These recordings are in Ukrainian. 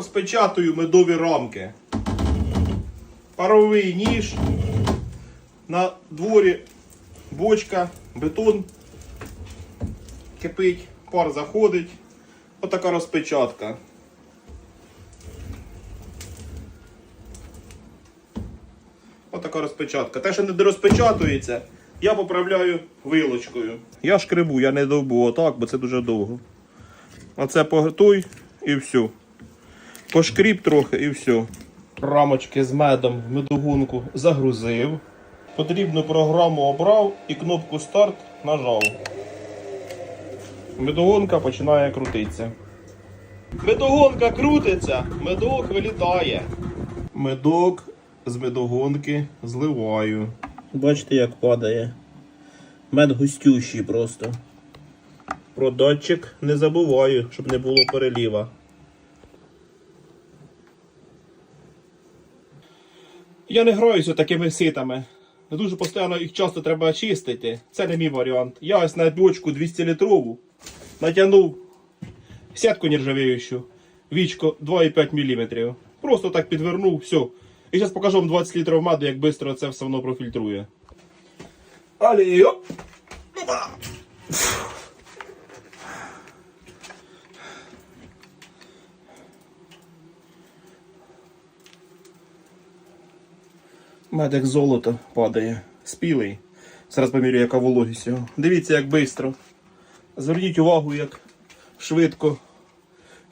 Розпечатую медові рамки. Паровий ніж. На дворі бочка, бетон. Кипить, пар заходить. Отака розпечатка. Отака розпечатка. Те, що не розпечатується, я поправляю вилочкою. Я шкребу, я не довбу отак, бо це дуже довго. Оце поготуй і все. Пошкріб трохи і все. Рамочки з медом в медогонку загрузив. Потрібну програму обрав і кнопку старт нажав. Медогонка починає крутитися. Медогонка крутиться, медок вилітає. Медок з медогонки зливаю. Бачите, як падає. Мед густющий просто. Про датчик не забуваю, щоб не було переліва. Я не граюся такими ситами. Дуже постійно їх часто треба чистити. Це не мій варіант. Я ось на бочку 200 літрову натягнув сітку нержавіючу, вічко 2,5 мм. Просто так підвернув, все. І зараз покажу вам 20 літрів меду, як швидко це все воно профільтрує. Алі, оп! Мед як золото падає. Спілий. Зараз помірю, яка вологість його. Дивіться, як швидко. Зверніть увагу, як швидко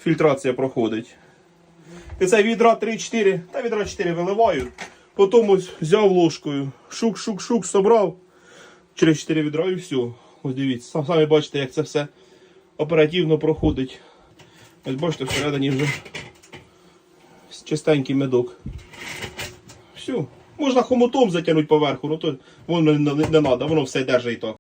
фільтрація проходить. І це відра 3-4, та відра 4 виливаю. Потім ось взяв ложкою, шук-шук-шук, собрав. Через 4 відра і все. Ось дивіться. Сам- Самі бачите, як це все оперативно проходить. Ось бачите, всередині вже чистенький медок. Все. Можна хомутом затягнути поверху, ну то воно не, треба, воно все держить так.